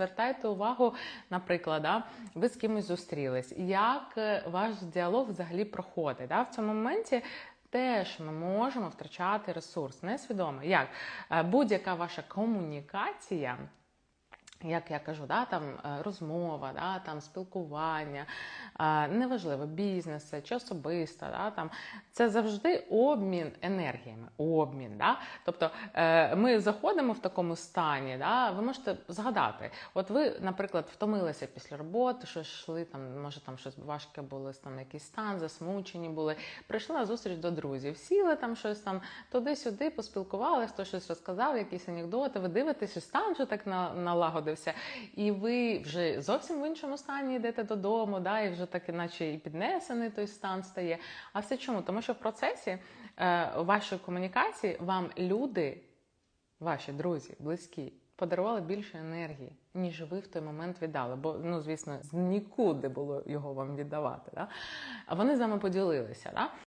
Звертайте увагу, наприклад, да, ви з кимось зустрілись, як е, ваш діалог взагалі проходить. Да? В цьому моменті теж ми можемо втрачати ресурс несвідомо. Як Е, будь-яка ваша комунікація. Як я кажу, да, там е, розмова, да, там спілкування, е, неважливо, бізнес чи особиста, да, там, це завжди обмін енергіями. Обмін, да? Тобто е, ми заходимо в такому стані, да, ви можете згадати, от ви, наприклад, втомилися після роботи, що йшли, там, може там щось важке було, там якийсь стан, засмучені були, прийшли на зустріч до друзів, сіли там щось там туди-сюди, поспілкувалися, хто щось розказав, якісь анекдоти, ви дивитесь, стан вже так на- налагодився, і ви вже зовсім в іншому стані йдете додому, да, і вже так іначе і піднесений той стан стає. А все чому? Тому що в процесі е, вашої комунікації вам люди, ваші друзі, близькі, подарували більше енергії, ніж ви в той момент віддали. Бо, ну, звісно, нікуди було його вам віддавати. Да? А вони з вами поділилися. Да?